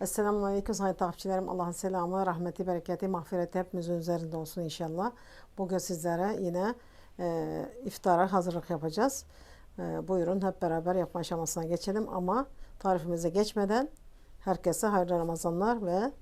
Esselamu Aleyküm sayın takipçilerim. Allah'ın selamı, rahmeti, bereketi, mağfireti hepimizin üzerinde olsun inşallah. Bugün sizlere yine e, iftara hazırlık yapacağız. E, buyurun hep beraber yapma aşamasına geçelim ama tarifimize geçmeden herkese hayırlı Ramazanlar ve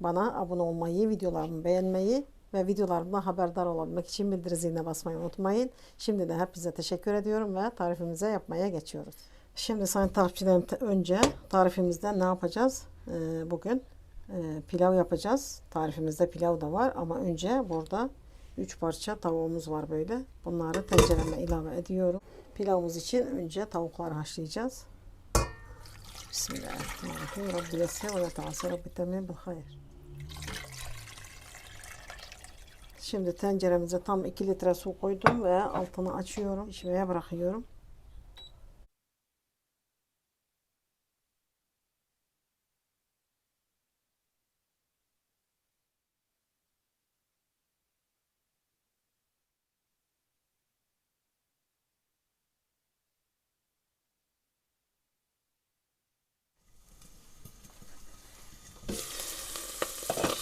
bana abone olmayı, videolarımı beğenmeyi ve videolarımdan haberdar olabilmek için bildiri ziline basmayı unutmayın. Şimdi de hepinize teşekkür ediyorum ve tarifimize yapmaya geçiyoruz. Şimdi sayın takipçilerim te- önce tarifimizde ne yapacağız? Ee, bugün e, pilav yapacağız. Tarifimizde pilav da var ama önce burada 3 parça tavuğumuz var böyle. Bunları tencereme ilave ediyorum. Pilavımız için önce tavukları haşlayacağız. Bismillahirrahmanirrahim. Rabbi yesse ve yeta'ası Rabbi temin bil hayır. Şimdi tenceremize tam 2 litre su koydum ve altını açıyorum. Pişmeye bırakıyorum.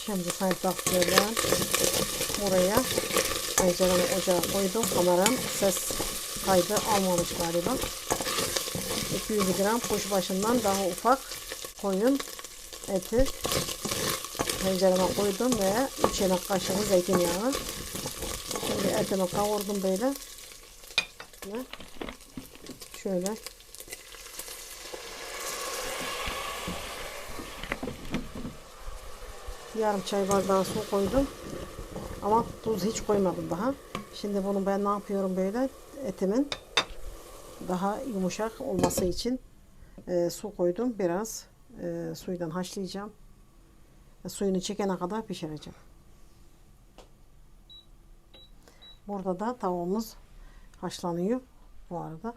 Şimdi takdirler buraya tenceremi ocağa koydum. Kameram ses kaydı almamış galiba. 200 gram kuşbaşından daha ufak koyun eti tencereme koydum ve 3 yemek kaşığı zeytinyağı. Şimdi etimi kavurdum böyle. Şöyle yarım çay bardağı su koydum. Ama tuz hiç koymadım daha. Şimdi bunu ben ne yapıyorum böyle etimin daha yumuşak olması için e, su koydum. Biraz e, suydan haşlayacağım. E, suyunu çekene kadar pişireceğim. Burada da tavuğumuz haşlanıyor bu arada.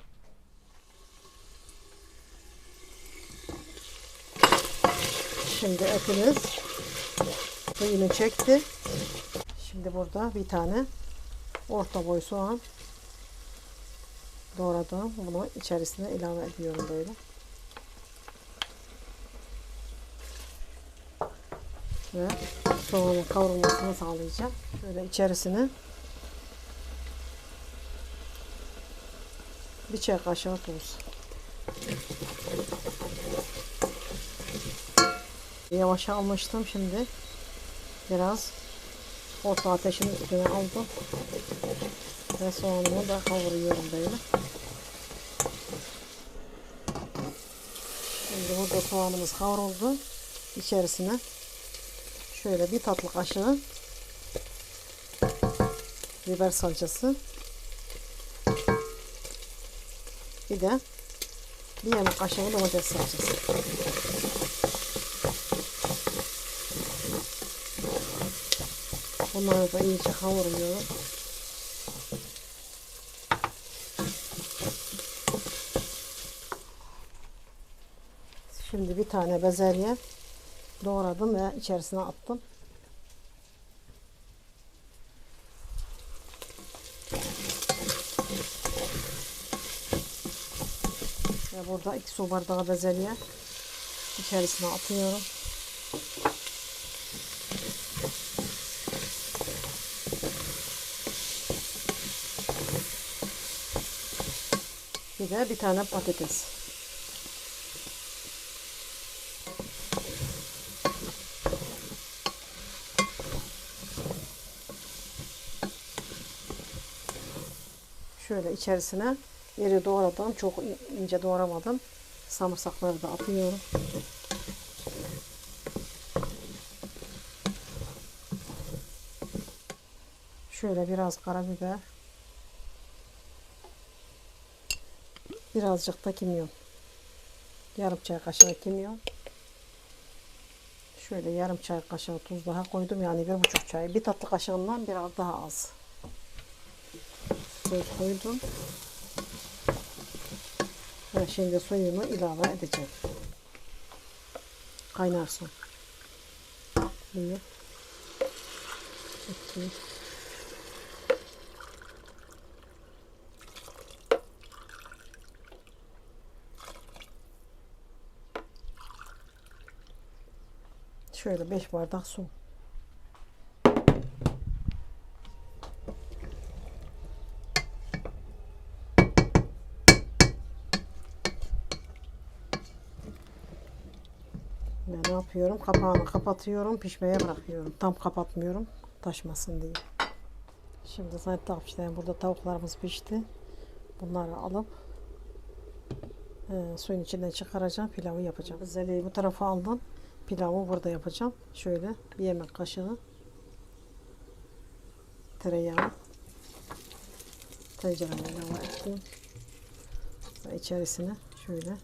Şimdi etimiz suyunu çekti. Şimdi burada bir tane orta boy soğan doğradım. Bunu içerisine ilave ediyorum böyle. Ve soğanın kavrulmasını sağlayacağım. Şöyle içerisine bir çay kaşığı tuz. Yavaş almıştım şimdi biraz orta ateşin üstüne aldım ve soğanımı da kavuruyorum böyle. Şimdi burada soğanımız kavruldu. İçerisine şöyle bir tatlı kaşığı biber salçası bir de bir yemek kaşığı domates salçası. Bunları da iyice kavuruyorum. Şimdi bir tane bezelye doğradım ve içerisine attım. Ve burada iki su bardağı bezelye içerisine atıyorum. Bir de bir tane patates. Şöyle içerisine iri doğradım. Çok ince doğramadım. Samırsakları da atıyorum. Şöyle biraz karabiber. Birazcık da kimyon. Yarım çay kaşığı kimyon. Şöyle yarım çay kaşığı tuz daha koydum. Yani bir buçuk çay. Bir tatlı kaşığından biraz daha az. Tuz koydum. Ve şimdi suyunu ilave edeceğim. Kaynar su. Şöyle 5 bardak su. Ne yapıyorum? Kapağını kapatıyorum, pişmeye bırakıyorum. Tam kapatmıyorum, taşmasın diye. Şimdi sayın takipçilerim burada tavuklarımız pişti. Bunları alıp e, suyun içinden çıkaracağım, pilavı yapacağım. Zeliyi bu tarafa aldım. Pilavı burada yapacağım. Şöyle bir yemek kaşığı tereyağı tencereme ilave ettim. Ve içerisine şöyle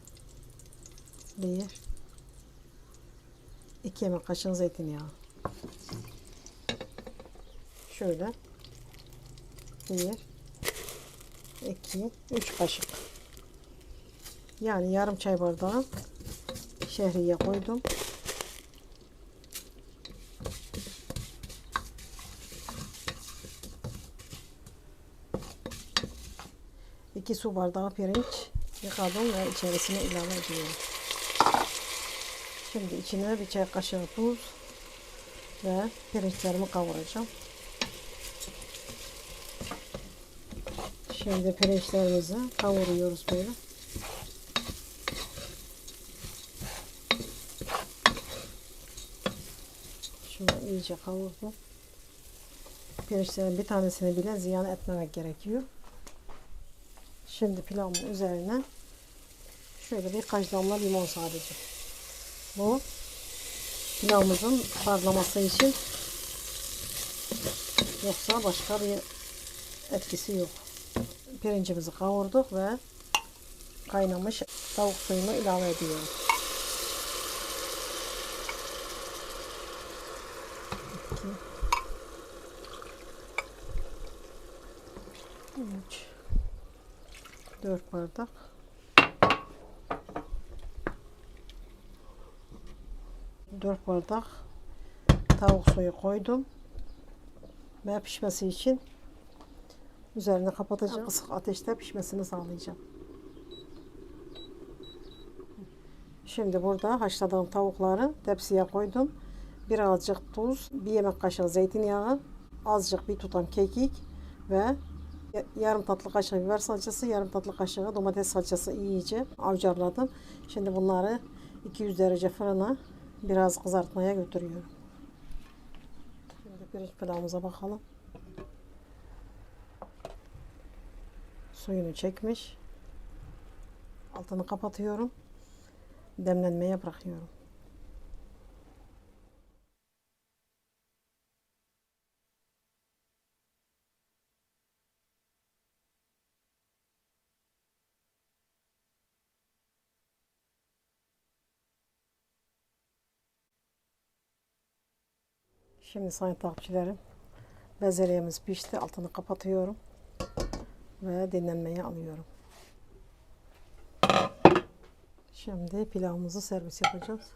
bir iki yemek kaşığı zeytinyağı. Şöyle bir iki üç kaşık. Yani yarım çay bardağı şehriye koydum. İki su bardağı pirinç yıkadım ve içerisine ilave ediyorum. Şimdi içine bir çay kaşığı tuz ve pirinçlerimi kavuracağım. Şimdi pirinçlerimizi kavuruyoruz böyle. Şunu iyice kavurdum. Pirinçlerin bir tanesini bile ziyan etmemek gerekiyor. Şimdi pilavın üzerine şöyle birkaç damla limon sadece. Bu pilavımızın parlaması için yoksa başka bir etkisi yok. Pirincimizi kavurduk ve kaynamış tavuk suyunu ilave ediyoruz. İki, üç, dört bardak. Dört bardak tavuk suyu koydum ve pişmesi için Üzerini kapatacağım. Kısık ateşte pişmesini sağlayacağım. Şimdi burada haşladığım tavukları tepsiye koydum. Birazcık tuz, bir yemek kaşığı zeytinyağı, azıcık bir tutam kekik ve yarım tatlı kaşığı biber salçası, yarım tatlı kaşığı domates salçası iyice avcarladım. Şimdi bunları 200 derece fırına biraz kızartmaya götürüyorum. Şimdi pirinç pilavımıza bakalım. suyunu çekmiş. Altını kapatıyorum. Demlenmeye bırakıyorum. Şimdi sayın takipçilerim bezelyemiz pişti. Altını kapatıyorum ve dinlenmeye alıyorum. Şimdi pilavımızı servis yapacağız.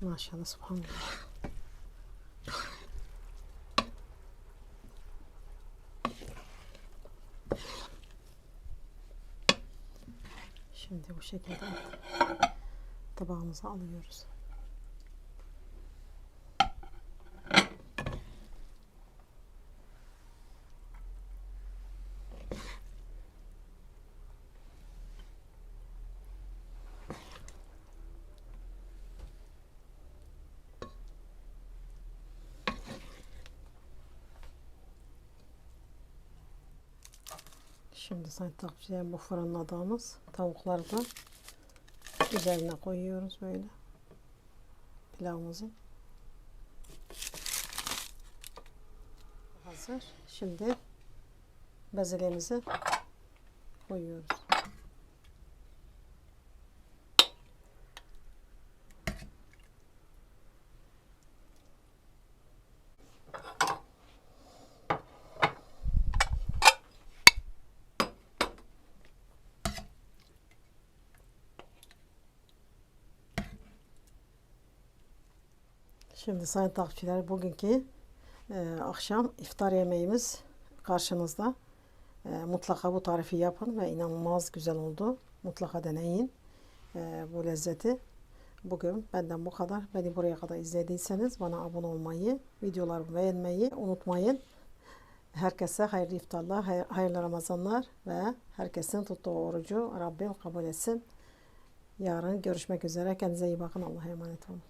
Maşallah subhanallah. Şimdi bu şekilde tabağımıza alıyoruz. Şimdi sayın takipçilerim bu fırınladığımız tavukları da üzerine koyuyoruz böyle pilavımızın. Hazır. Şimdi bezelyemizi koyuyoruz. Şimdi sayın takipçiler bugünkü e, akşam iftar yemeğimiz karşınızda. E, mutlaka bu tarifi yapın ve inanılmaz güzel oldu. mutlaka deneyin e, bu lezzeti. Bugün benden bu kadar. Beni buraya kadar izlediyseniz bana abone olmayı, videolarımı beğenmeyi unutmayın. Herkese hayırlı iftarlar, hay- hayırlı Ramazanlar ve herkesin tuttuğu orucu Rabbim kabul etsin. Yarın görüşmek üzere. Kendinize iyi bakın. Allah'a emanet olun.